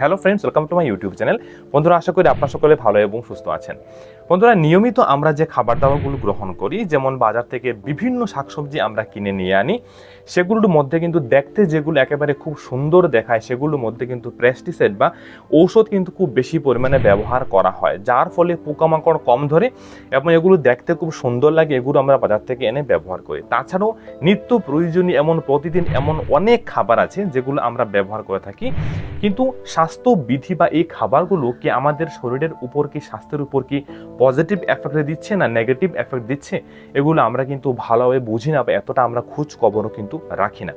Hello friends welcome to my YouTube channel বন্ধুরা, আশা করি আপনার সকলে ভালো এবং সুস্থ আছেন। বন্ধুরা, নিয়মিত আমরা যে খাবার দাবারগুলো গ্রহণ করি, যেমন বাজার থেকে বিভিন্ন শাকসবজি আমরা কিনে নিয়ে আনি সেগুলোর মধ্যে কিন্তু দেখতে যেগুলো একেবারে খুব সুন্দর দেখায়, সেগুলোর মধ্যে কিন্তু প্রেস্টিসাইড বা ঔষধ কিন্তু খুব বেশি পরিমাণে ব্যবহার করা হয়। যার ফলে পোকামাকড় কম ধরে এবং এগুলো দেখতে খুব সুন্দর লাগে, এগুলো আমরা বাজার থেকে এনে ব্যবহার করি। তাছাড়াও নিত্য প্রয়োজনীয় এমন প্রতিদিন এমন অনেক খাবার আছে যেগুলো আমরা ব্যবহার করে থাকি। কিন্তু স্বাস্থ্যবিধি বা এই খাবারগুলো কি আমাদের শরীরের উপর কি, স্বাস্থ্যের উপর কি পজিটিভ এফেক্ট দিচ্ছে না নেগেটিভ এফেক্ট দিচ্ছে? এগুলো আমরা কিন্তু ভালোভাবে বুঝি না বা এতটা আমরা খোঁজ খবরও কিন্তু রাখি না।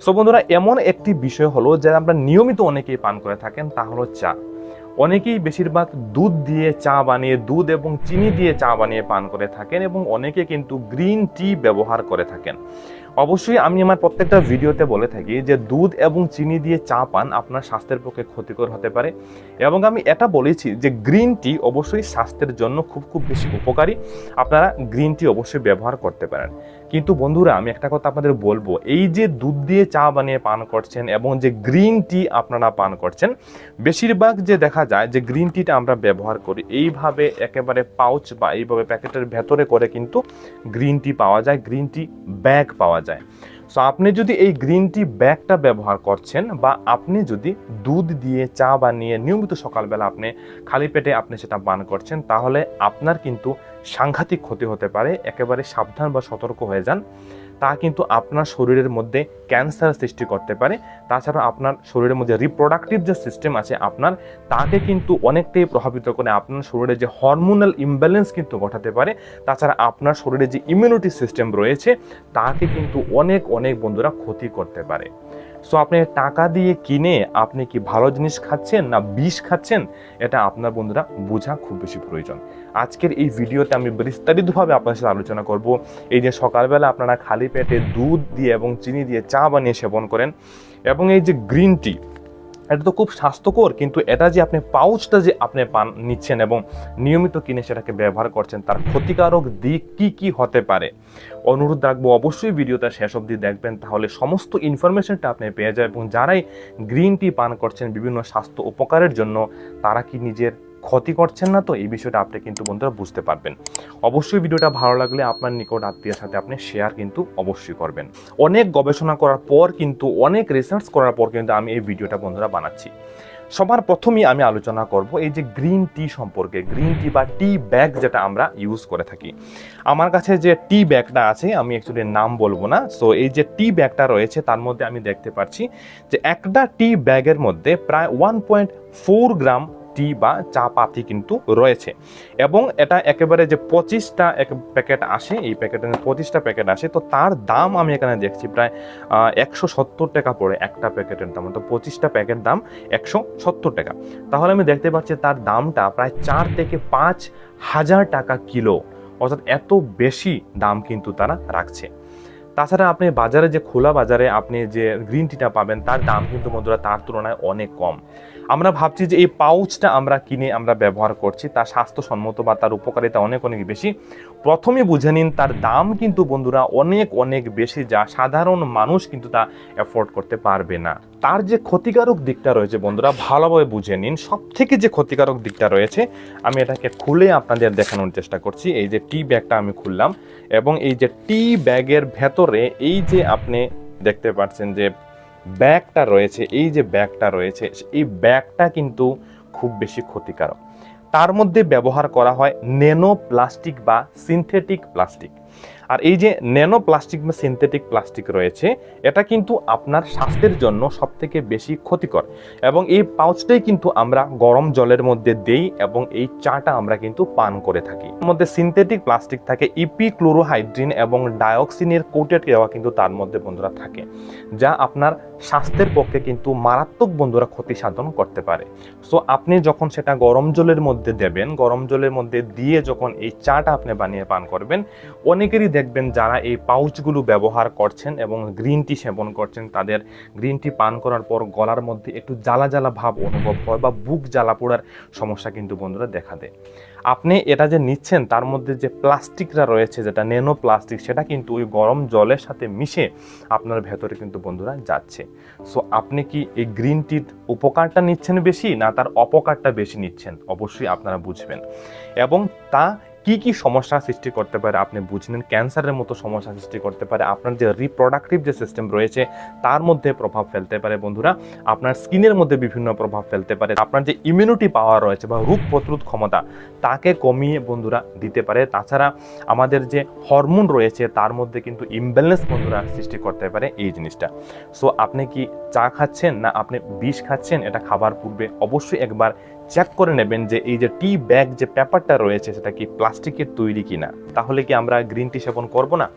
সো বন্ধুরা, এমন একটি বিষয় হলো যে আমরা নিয়মিত অনেকেই পান করে থাকেন, তা হলো চা। অনেকেই বেশিরভাগ দুধ দিয়ে চা বানিয়ে, দুধ এবং চিনি দিয়ে চা বানিয়ে পান করে থাকেন এবং অনেকে কিন্তু গ্রিন টি ব্যবহার করে থাকেন। অবশ্যই আমি আমার প্রত্যেকটা ভিডিওতে বলে থাকি যে দুধ এবং চিনি দিয়ে চা পান আপনার স্বাস্থ্যের পক্ষে ক্ষতিকর হতে পারে এবং আমি এটা বলেছি যে গ্রিন টি অবশ্যই স্বাস্থ্যের জন্য খুব খুব বেশি উপকারী। আপনারা গ্রিন টি অবশ্যই ব্যবহার করতে পারেন। কিন্তু বন্ধুরা, আমি একটা কথা আপনাদের বলব। এই যে দুধ দিয়ে চা বানিয়ে পান করছেন এবং যে গ্রিন টি আপনারা পান করছেন, বেশিরভাগ যে দেখা যায় যে গ্রিন টিটা আমরা ব্যবহার করি, এইভাবে একেবারে পাউচ বা এইভাবে প্যাকেটের ভেতরে করে কিন্তু গ্রিন টি পাওয়া যায়, গ্রিন টি ব্যাগ পাওয়া যায়। সো আপনি যদি এই গ্রিন টি ব্যাগটা ব্যবহার করছেন বা আপনি যদি দুধ দিয়ে, চা বানিয়ে নিয়মিত সকালবেলা আপনি খালি পেটে আপনি সেটা পান করছেন, তাহলে আপনার কিন্তু সাংঘাতিক ক্ষতি হতে পারে। একেবারে সাবধান বা সতর্ক হয়ে যান। তা কিন্তু আপনার শরীরের মধ্যে ক্যান্সার সৃষ্টি করতে পারে। তাছাড়া আপনার শরীরের মধ্যে রিপ্রোডাক্টিভ যে সিস্টেম আছে আপনার, তাকে কিন্তু অনেকটাই প্রভাবিত করে আপনার শরীরে যে হরমোনাল ইমব্যালেন্স কিন্তু ঘটাতে পারে। তাছাড়া আপনার শরীরে যে ইমিউনিটি সিস্টেম রয়েছে, তাকে কিন্তু অনেক অনেক বন্ধুরা ক্ষতি করতে পারে। সো আপনি টাকা দিয়ে কিনে আপনি কি ভালো জিনিস খাচ্ছেন না বিষ খাচ্ছেন? এটা আপনার বন্ধুরা বোঝা খুব বেশি প্রয়োজন। আজকের এই ভিডিওতে আমি বিস্তারিতভাবে আপনার সাথে আলোচনা করব। এই যে সকালবেলা আপনারা খালি পেটে দুধ দিয়ে এবং চিনি দিয়ে চা বানিয়ে সেবন করেন এবং এই যে গ্রিন টি এটা তো খুব স্বাস্থ্যকর, কিন্তু এটা যে আপনি পাউচটা যে আপনি পান, নিচ্ছেন এবং নিয়মিত কিনে সেটাকে ব্যবহার করছেন, তার ক্ষতিকারক দিক কি কি হতে পারে? অনুরোধ রাখব, অবশ্যই ভিডিওটা শেষ অবধি দেখবেন, তাহলে সমস্ত ইনফরমেশনটা আপনি পেয়ে যাবেন এবং যারাই গ্রিন টি পান করছেন, বিভিন্ন স্বাস্থ্য উপকারের জন্য, তারা কি নিজের ক্ষতি করছেন না, তো এই বিষয়টা আপনি কিন্তু বন্ধুরা বুঝতে পারবেন। অবশ্যই ভিডিওটা ভালো লাগলে আপনার নিকট আত্মীয়ের সাথে আপনি শেয়ার কিন্তু অবশ্যই করবেন। অনেক গবেষণা করার পর কিন্তু, অনেক রিসার্চ করার পর কিন্তু আমি এই ভিডিওটা বন্ধুরা বানাচ্ছি। সবার প্রথমেই আমি আলোচনা করব এই যে গ্রিন টি সম্পর্কে গ্রিন টি বা টি ব্যাগ যেটা আমরা ইউজ করে থাকি। আমার কাছে যে টি ব্যাগটা আছে, আমি অ্যাকচুয়ালি নাম বলব না। সো এই যে টি ব্যাগটা রয়েছে, তার মধ্যে আমি দেখতে পাচ্ছি যে একটা টি ব্যাগের মধ্যে প্রায় one point four gram tea বা চা পাতি কিন্তু রয়েছে। এবং এটা একেবারে যে পঁচিশটা এক প্যাকেট আসে, এই প্যাকেটের পঁচিশটা প্যাকেট আসে, তো তার দাম আমি এখানে দেখছি প্রায় একশো সত্তর টাকা পড়ে একটা প্যাকেটের দাম। তো পঁচিশটা প্যাকেট দাম একশো সত্তর টাকা। তাহলে আমি দেখতে পাচ্ছি তার দামটা প্রায় চার থেকে পাঁচ হাজার টাকা কিলো। অর্থাৎ এত বেশি দাম কিন্তু তারা রাখছে। তাছাড়া আপনি বাজারে যে খোলা বাজারে আপনি যে গ্রিন টিটা পাবেন, তার দাম কিন্তু বন্ধুরা তার তুলনায় অনেক কম। আমরা ভাবছি যে এই পাউচটা আমরা কিনে আমরা ব্যবহার করছি তার স্বাস্থ্যসম্মত বা তার উপকারিতা অনেক অনেক বেশি। প্রথমে বুঝে নিন তার দাম কিন্তু বন্ধুরা অনেক অনেক বেশি, যা সাধারণ মানুষ কিন্তু তা অ্যাফোর্ড করতে পারবে না। তার যে ক্ষতিকারক দিকটা রয়েছে বন্ধুরা, ভালোভাবে বুঝে নিন। সব থেকে যে ক্ষতিকারক দিকটা রয়েছে, আমি এটাকে খুলে আপনাদের দেখানোর চেষ্টা করছি। এই যে টি ব্যাগটা আমি খুললাম এবং এই যে টি ব্যাগের ভেতরে এই যে আপনি দেখতে পাচ্ছেন যে ব্যাগটা রয়েছে, এই যে ব্যাগটা রয়েছে, এই ব্যাগটা কিন্তু খুব বেশি ক্ষতিকারক। তার মধ্যে ব্যবহার করা হয় ন্যানো প্লাস্টিক বা সিনথেটিক প্লাস্টিক। আর এই যে ন্যানো প্লাস্টিক বা সিনথেটিক প্লাস্টিক রয়েছে, এটা কিন্তু আপনার স্বাস্থ্যের জন্য সব থেকে বেশি ক্ষতিকর। এবং এই পাউচটাই কিন্তু আমরা গরম জলের মধ্যে দেই এবং এই চাটা আমরা কিন্তু পান করে থাকি। এর মধ্যে সিনথেটিক প্লাস্টিক থাকে ইপি ক্লোরোহাইড্রিন এবং ডায়োক্সিনের কোটেড দেওয়া কিন্তু তার মধ্যে বন্ধুরা থাকে, যা আপনার স্বাস্থ্যের পক্ষে কিন্তু মারাত্মক বন্ধুরা ক্ষতি সাধন করতে পারে। সো আপনি যখন সেটা গরম জলের মধ্যে দেবেন, গরম জলের মধ্যে দিয়ে যখন এই চাটা আপনি বানিয়ে পান করবেন, অনেকেরই দেখবেন যারা এই পাউচগুলো ব্যবহার করছেন এবং গ্রিন টি সেবন করছেন, তাদের গ্রিন টি পান করার পর গলার মধ্যে একটু জ্বালা জ্বালা ভাব অনুভব হয় বা বুক জ্বালা পোড়ার সমস্যা কিন্তু বন্ধুরা দেখা দেয়। আপনি এটা যে নিচ্ছেন, তার মধ্যে যে প্লাস্টিকরা রয়েছে, যেটা নেনো প্লাস্টিক সেটা কিন্তু ওই গরম জলের সাথে মিশে আপনার ভেতরে কিন্তু বন্ধুরা যাচ্ছে। সো আপনি কি এই গ্রিন টির উপকারটা নিচ্ছেন বেশি, না তার অপকারটা বেশি নিচ্ছেন? অবশ্যই আপনারা বুঝবেন। এবং তা কি কি সমস্যা সৃষ্টি করতে পারে? আপনি বুঝলেন ক্যান্সারের মতো সমস্যা সৃষ্টি করতে পারে। আপনার যে রিপ্রোডাক্টিভ যে সিস্টেম রয়েছে, তার মধ্যে প্রভাব ফেলতে পারে বন্ধুরা। আপনার স্কিনের মধ্যে বিভিন্ন প্রভাব ফেলতে পারে। আপনার যে ইমিউনিটি পাওয়ার রয়েছে বা রোগ প্রতিরোধ ক্ষমতা, তাকে কমিয়ে বন্ধুরা দিতে পারে। তাছাড়া আমাদের যে হরমোন রয়েছে, তার মধ্যে কিন্তু ইমব্যালেন্স বন্ধুরা সৃষ্টি করতে পারে এই জিনিসটা। সো আপনি কি চা খাচ্ছেন না আপনি বিষ খাচ্ছেন? এটা খাবার পূর্বে অবশ্যই একবার চেক করে নেবেন যে এই যে টি ব্যাগ যে পেপারটা রয়েছে, সেটা কি প্লাস্টিকের তৈরি কিনা? তাহলে কি আমরা গ্রিন টি সেবন করব না?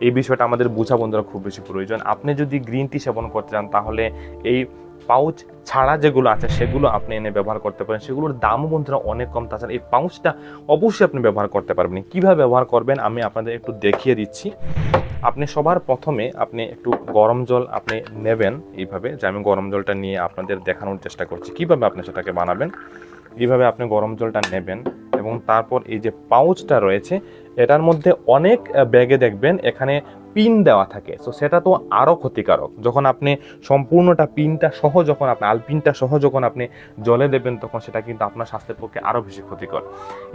এই বিষয়টা আমাদের বোঝা বন্ধুরা খুব বেশি প্রয়োজন। আপনি যদি গ্রিন টি সেবন করতে চান, তাহলে এই পাউচ ছাড়া যেগুলো আছে, সেগুলো আপনি এনে ব্যবহার করতে পারেন। সেগুলোর দামও বন্ধুরা অনেক কম। তাছাড়া এই পাউচটা অবশ্যই আপনি ব্যবহার করতে পারবেন। কীভাবে ব্যবহার করবেন আমি আপনাদের একটু দেখিয়ে দিচ্ছি। আপনি সবার প্রথমে আপনি একটু গরম জল আপনি নেবেন এইভাবে। যে আমি গরম জলটা নিয়ে আপনাদের দেখানোর চেষ্টা করছি। কীভাবে আপনি সেটাকে বানাবেন? এইভাবে আপনি গরম জলটা নেবেন। এবং তারপর এই যে পাউচটা রয়েছে, এটার মধ্যে অনেক ব্যাগে দেখবেন এখানে পিন দেওয়া থাকে। সো সেটা তো আরও ক্ষতিকারক। যখন আপনি সম্পূর্ণটা পিনটা সহ যখন আপনি আলপিনটা সহ যখন আপনি জলে দেবেন, তখন সেটা কিন্তু আপনার স্বাস্থ্যের পক্ষে আরও বেশি ক্ষতিকর।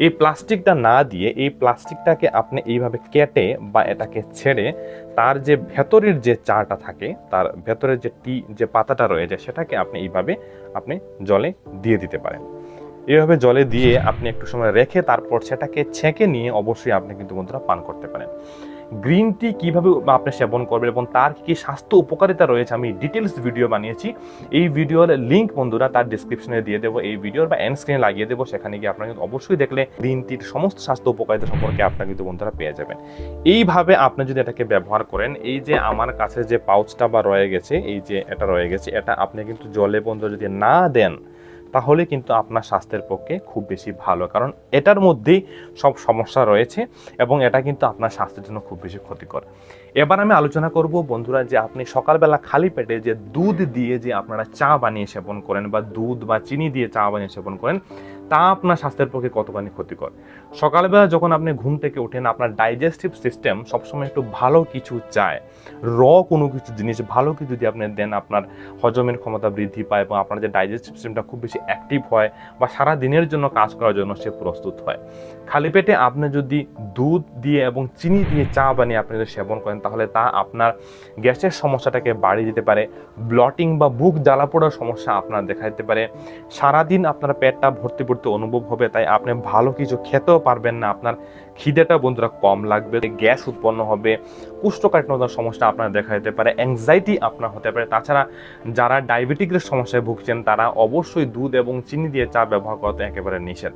এই প্লাস্টিকটা না দিয়ে, এই প্লাস্টিকটাকে আপনি এইভাবে কেটে বা এটাকে ছেড়ে তার যে ভেতরের যে চাটা থাকে, তার ভেতরের যে টি, যে পাতাটা রয়েছে, সেটাকে আপনি এইভাবে আপনি জলে দিয়ে দিতে পারেন। এইভাবে জলে দিয়ে আপনি একটু সময় রেখে তারপর সেটাকে ছেঁকে নিয়ে অবশ্যই আপনি কিন্তু বন্ধুরা পান করতে পারেন। গ্রিন টি কীভাবে আপনি সেবন করবেন এবং তার কী স্বাস্থ্য উপকারিতা রয়েছে আমি ডিটেলস ভিডিও বানিয়েছি। এই ভিডিওর লিঙ্ক বন্ধুরা তার ডিসক্রিপশনে দিয়ে দেবো, এই ভিডিওর বা এন্ড স্ক্রিনে লাগিয়ে দেবো, সেখানে গিয়ে আপনারা কিন্তু অবশ্যই দেখলে গ্রিন টির সমস্ত স্বাস্থ্য উপকারিতা সম্পর্কে আপনারা কিন্তু বন্ধুরা পেয়ে যাবেন। এইভাবে আপনি যদি এটাকে ব্যবহার করেন, এই যে আমার কাছে যে পাউচটা বা রয়ে গেছে, এই যে এটা রয়ে গেছে, এটা আপনি কিন্তু জলে বন্ধুরা যদি না দেন তাহলে কিন্তু আপনার স্বাস্থ্যের পক্ষে খুব বেশি ভালো, কারণ এটার মধ্যেই সব সমস্যা রয়েছে এবং এটা কিন্তু আপনার স্বাস্থ্যের জন্য খুব বেশি ক্ষতিকর। এবার আমি আলোচনা করব, বন্ধুরা, যে আপনি সকালবেলা খালি পেটে যে দুধ দিয়ে যে আপনারা চা বানিয়ে সেবন করেন বা দুধ বা চিনি দিয়ে চা বানিয়ে সেবন করেন তা আপনার স্বাস্থ্যের পক্ষে কতখানি ক্ষতিকর? সকালবেলা যখন আপনি ঘুম থেকে ওঠেন, আপনার ডাইজেস্টিভ সিস্টেম সবসময় একটু ভালো কিছু চায়। র কোনো কিছু জিনিস ভালো কিছু যদি আপনি দেন, আপনার হজমের ক্ষমতা বৃদ্ধি পায় এবং আপনার যে ডাইজেস্টিভ সিস্টেমটা খুব বেশি অ্যাক্টিভ হয় বা সারা দিনের জন্য কাজ করার জন্য সে প্রস্তুত হয়। খালি পেটে আপনি যদি দুধ দিয়ে এবং চিনি দিয়ে চা বানিয়ে আপনি যদি সেবন করেন, তাহলে তা আপনার গ্যাসের সমস্যাটাকে বাড়িয়ে দিতে পারে। ব্লটিং বা বুক জ্বালা পোড়ার সমস্যা আপনার দেখা দিতে পারে। সারাদিন আপনার পেটটা ভর্তি ভর্তি অনুভব হবে, তাই আপনি ভালো কিছু খেতেও পারবেন না। আপনার খিদেটা বন্ধুরা কম লাগবে, গ্যাস উৎপন্ন হবে, কুষ্ঠকাঠিন্যতার সমস্যা আপনার দেখা যেতে পারে অ্যাংজাইটি আপনার হতে পারে। তাছাড়া যারা ডায়াবেটিকের সমস্যায় ভুগছেন, তারা অবশ্যই দুধ এবং চিনি দিয়ে চা ব্যবহার করতে একেবারে নিষেধ।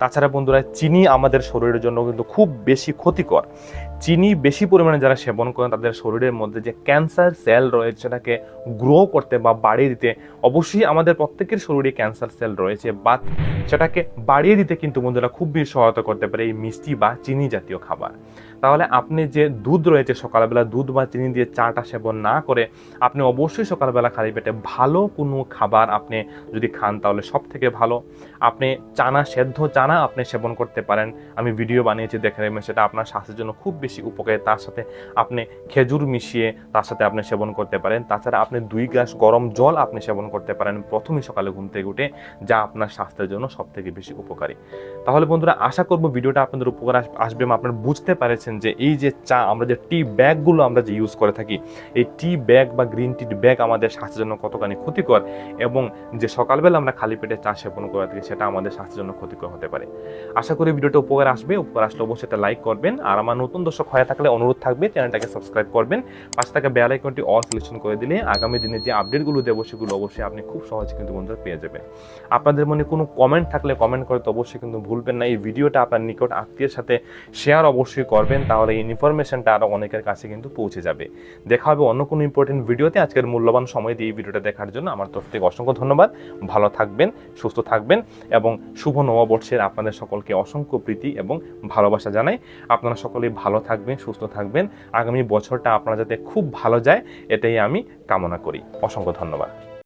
তাছাড়া বন্ধুরা, চিনি আমাদের শরীরের জন্য কিন্তু খুব বেশি ক্ষতিকর। চিনি বেশি পরিমাণে যারা সেবন করেন, তাদের শরীরের মধ্যে যে ক্যান্সার সেল রয়েছে, সেটাকে গ্রো করতে বা বাড়িয়ে দিতে, অবশ্যই আমাদের প্রত্যেকের শরীরে ক্যান্সার সেল রয়েছে বাট সেটাকে বাড়িয়ে দিতে কিন্তু বন্ধুরা খুব বেশি সহায়তা করতে পারে এই মিষ্টি বা চিনি জাতীয় খাবার। তাহলে আপনি যে দুধ রয়েছে সকালবেলা, দুধ বা চিনি দিয়ে চাটা সেবন না করে আপনি অবশ্যই সকালবেলা খালি পেটে ভালো কোনো খাবার আপনি যদি খান তাহলে সব থেকে ভালো। আপনি চানা, সেদ্ধ চানা আপনি সেবন করতে পারেন। আমি ভিডিও বানিয়েছি, দেখে নেবেন, সেটা আপনার স্বাস্থ্যের জন্য খুব বেশি উপকারী। তার সাথে আপনি খেজুর মিশিয়ে তার সাথে আপনি সেবন করতে পারেন। তাছাড়া আপনি দুই গ্লাস গরম জল আপনি সেবন করতে পারেন প্রথমেই সকালে ঘুম থেকে উঠে, যা আপনার স্বাস্থ্যের জন্য সব থেকে বেশি উপকারী। তাহলে বন্ধুরা, আশা করব ভিডিওটা আপনাদের উপকার আসবে আপনারা বুঝতে পারেছেন যে এই যে চা, আমরা যে টি ব্যাগগুলো আমরা যে ইউজ করে থাকি, এই টি ব্যাগ বা গ্রিন টি ব্যাগ আমাদের স্বাস্থ্যের জন্য কতখানি ক্ষতিকর এবং যে সকালবেলা আমরা খালি পেটে চা সেবন করে থাকি, সেটা আমাদের স্বাস্থ্যের জন্য ক্ষতিকর হতে পারে। আশা করি ভিডিওটা উপকার আসবে। উপকার আসলে অবশ্যই এটা লাইক করবেন। আর আমার নতুন দর্শক হয়ে থাকলে অনুরোধ থাকবে চ্যানেলটাকে সাবস্ক্রাইব করবেন। পাশে থাকা বেল আইকনটি অল সিলেকশন করে দিলে আগামী দিনে যে আপডেটগুলো দেবো, সেগুলো অবশ্যই আপনি খুব সহজে কিন্তু বন্ধুরা পেয়ে যাবেন। আপনাদের মনে কোনো কমেন্ট থাকলে কমেন্ট করতে অবশ্যই কিন্তু ভুলবেন না। এই ভিডিওটা আপনার নিকট আত্মীয়ের সাথে শেয়ার অবশ্যই করবেন। তাহলে এই ইনফরমেশনটা আরও অনেকের কাছে কিন্তু পৌঁছে যাবে। দেখা হবে অন্য কোনো ইম্পর্টেন্ট ভিডিওতে। আজকের মূল্যবান সময় দিয়ে এই ভিডিওটা দেখার জন্য আমার তরফ থেকে অসংখ্য ধন্যবাদ। ভালো থাকবেন, সুস্থ থাকবেন এবং শুভ নববর্ষের আপনাদের সকলকে অসংখ্য প্রীতি এবং ভালোবাসা জানাই। আপনারা সকলেই ভালো থাকবেন, সুস্থ থাকবেন। আগামী বছরটা আপনারা যাতে খুব ভালো যায়, এটাই আমি কামনা করি। অসংখ্য ধন্যবাদ।